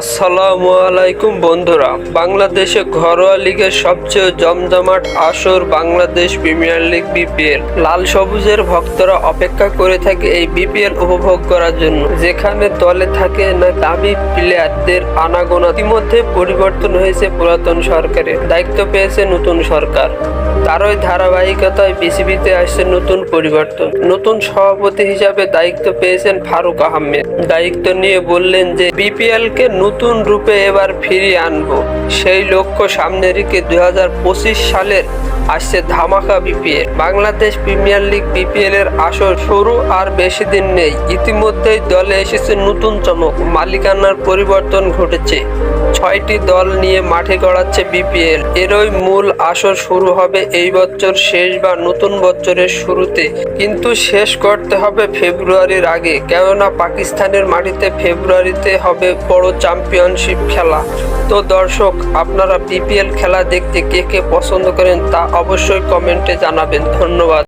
আসসালামু আলাইকুম বন্ধুরা। বাংলাদেশে ঘরোয়া লিগের সবচেয়ে জমজমাট আসর বাংলাদেশ প্রিমিয়ার লিগ বিপিএল। লাল সবুজের ভক্তরা অপেক্ষা করে থাকে এই বিপিএল উপভোগ করার জন্য। যেখানে দলে থাকে না দামি প্লেয়ারদের আনাগোনা। ইতিমধ্যে পরিবর্তন হয়েছে পুরাতন সরকারের দায়িত্ব পেয়েছে নতুন সরকার। তারই ধারাবাহিকতায় বিসিবিতে আসছে নতুন পরিবর্তন। নতুন সভাপতি হিসাবে দায়িত্ব পেয়েছেন ফারুক আহমেদ। দায়িত্ব নিয়ে বললেন যে বিপিএল কে নতুন রূপে এবার ফিরিয়ে আনব। সেই লক্ষ্য সামনে রেখে দু হাজার পঁচিশ সালের আসছে ধামাকা BPL. Bangladesh premier league BPL এর আসর শুরু আর বেশি দিন নেই। ইতিমধ্যেই দলে এসেছে নতুন চমক। মালিকানার পরিবর্তন ঘটেছে। ছয়টি দল নিয়ে মাঠে গড়াচ্ছে বিপিএল। এরই মূল আসর শুরু হবে এই বছর শেষ বা নতুন বছরের শুরুতে। কিন্তু শেষ করতে হবে ফেব্রুয়ারির আগে। কেননা পাকিস্তানের মাটিতে ফেব্রুয়ারিতে হবে বড় চ্যাম্পিয়নশিপ খেলা। তো দর্শক, আপনারা বিপিএল খেলা দেখতে কে কে পছন্দ করেন তা অবশ্যই কমেন্টে জানাবেন। ধন্যবাদ।